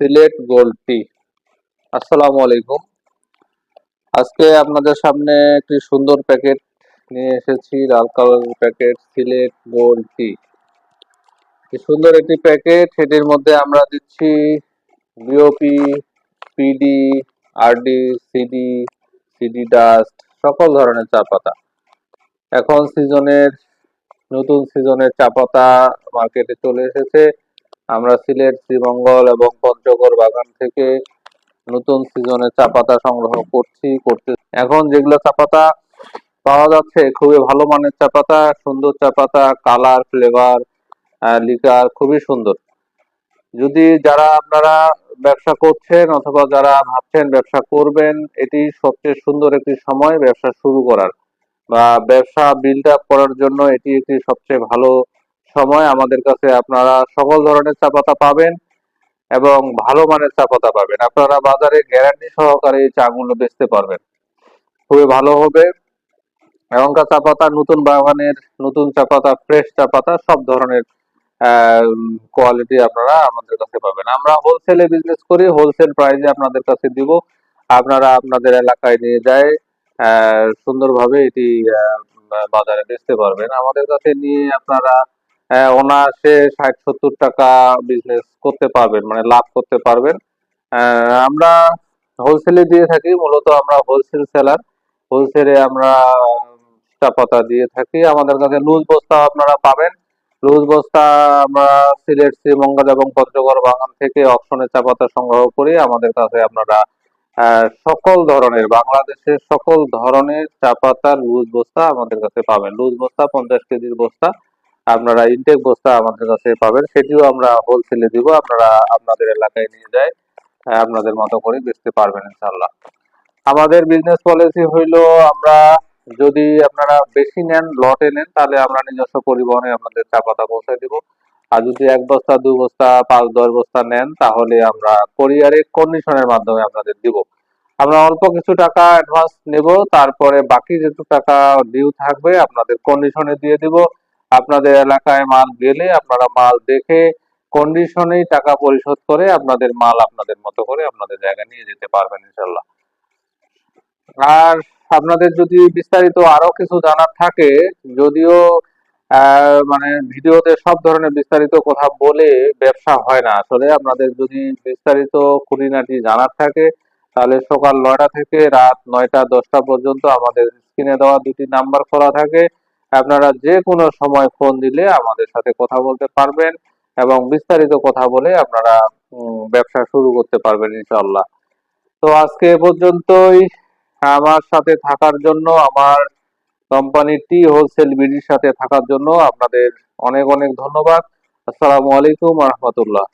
Sylhet gold টি। আসসালামু আলাইকুম। আজকে আপনাদের সামনে একটি সুন্দর প্যাকেট নিয়ে এসেছি, লাল কালারের প্যাকেট, সিলেট গোল্ড টি। সুন্দর একটি প্যাকেট, এটির মধ্যে আমরা দিচ্ছি BOP PD RD CD CD dust সকল ধরনের চা পাতা। এখন সিজনের নতুন সিজনের চা পাতা মার্কেটে চলে এসেছে। আমরা সিলেট, শ্রীমঙ্গল এবং পঞ্চগড় বাগান থেকে নতুন সিজনের চা পাতা সংগ্রহ করছি, করতে এখন যেগুলো চা পাতা পাওয়া যাচ্ছে, খুবই ভালো মানের চা পাতা সুন্দর চা পাতা কালার, ফ্লেভার লিকার খুবই সুন্দর। যদি যারা আপনারা ব্যবসা করছেন অথবা যারা ভাবছেন ব্যবসা করবেন, এটি সবচেয়ে সুন্দর একটি সময় ব্যবসা শুরু করার বা ব্যবসা বিল্ড আপ করার জন্য এটি একটি সবচেয়ে ভালো সময় আমাদের কাছে আপনারা সকল ধরনের চা পাতা পাবেন এবং ভালো মানের চা পাতা পাবেন। আপনারা বাজারে গ্যারান্টি সহকারে এই চাগুলো বেচতে পারবেন। খুবই ভালো হবে। এখনকার চা পাতা নতুন বাগানের নতুন চা পাতা ফ্রেশ চা পাতা সব ধরনের কোয়ালিটি আপনারা আমাদের কাছে পাবেন। আমরা হোলসেলে বিজনেস করি হোলসেল প্রাইসে আপনাদের কাছে দিব। আপনারা আপনাদের এলাকায় নিয়ে যায় সুন্দরভাবে এটি বাজারে বেচতে পারবেন। আমাদের কাছে নিয়ে আপনারা অনায়াসে ষাট, সত্তর টাকা বিজনেস করতে পারবেন মানে লাভ করতে পারবেন। আমরা হোলসেলে দিয়ে থাকি, মূলত আমরা হোলসেল সেলার হোলসেলে আমরা পাতা দিয়ে থাকি। আমাদের কাছে লুজ বস্তা আপনারা পাবেন। লুজ বস্তা আমরা সিলেট, শ্রীমঙ্গল এবং পঞ্চগড় বাগান থেকে অপশনে চা পাতা সংগ্রহ করি। আমাদের কাছে আপনারা সকল ধরনের, বাংলাদেশের সকল ধরনের চা পাতার লুজ বস্তা আমাদের কাছে পাবেন। লুজ বস্তা, পঞ্চাশ কেজির বস্তা। আপনারা ইনটেক বস্তা আমাদের কাছে পাবেন, সেটিও আমরা হোলসেলে দিব, আপনারা আপনাদের এলাকায় নিয়ে যায় আপনাদের মতো করে বেচতে পারবেন ইনশাল্লাহ আমাদের বিজনেস পলিসি হইল, আমরা যদি আপনারা বেশি নেন লটে নেন, তাহলে আমরা নিজস্ব পরিবহনে আপনাদের চা পাতা পৌঁছে দিব। আর যদি এক বস্তা, দু বস্তা, পাঁচ, দশ বস্তা নেন, তাহলে আমরা কোরিয়ারে কন্ডিশনের মাধ্যমে আপনাদের দিব। আমরা অল্প কিছু টাকা অ্যাডভান্স নেব, তারপরে বাকি যেটুকু টাকা ডিউ থাকবে, আপনাদের কন্ডিশনে দিয়ে দিব। আপনাদের এলাকায় মাল গেলে আপনারা মাল দেখে কন্ডিশনেই টাকা পরিশোধ করে আপনাদের মাল আপনাদের মতো করে আপনাদের জায়গায় নিয়ে যেতে পারবেন ইনশাল্লাহ। আর আপনাদের যদি বিস্তারিত আরও কিছু জানার থাকে, যদিও মানে ভিডিওতে সব ধরনের বিস্তারিত কথা বলে ব্যবসা হয় না। আসলে আপনাদের যদি বিস্তারিত খুঁটিনাটি জানার থাকে, তাহলে সকাল নয়টা থেকে রাত নয়টা দশটা পর্যন্ত আমাদের স্ক্রিনে দেওয়া দুটি নাম্বার খোলা থাকে। আপনারা যে কোনো সময় ফোন দিলে আমাদের সাথে কথা বলতে পারবেন এবং বিস্তারিত কথা বলে আপনারা ব্যবসা শুরু করতে পারবেন ইনশাল্লাহ তো আজকে পর্যন্তই। আমার সাথে থাকার জন্য, আমার কোম্পানি টি হোলসেল বিডির সাথে থাকার জন্য আপনাদের অনেক অনেক ধন্যবাদ। আসসালামু আলাইকুম রহমতুল্লাহ।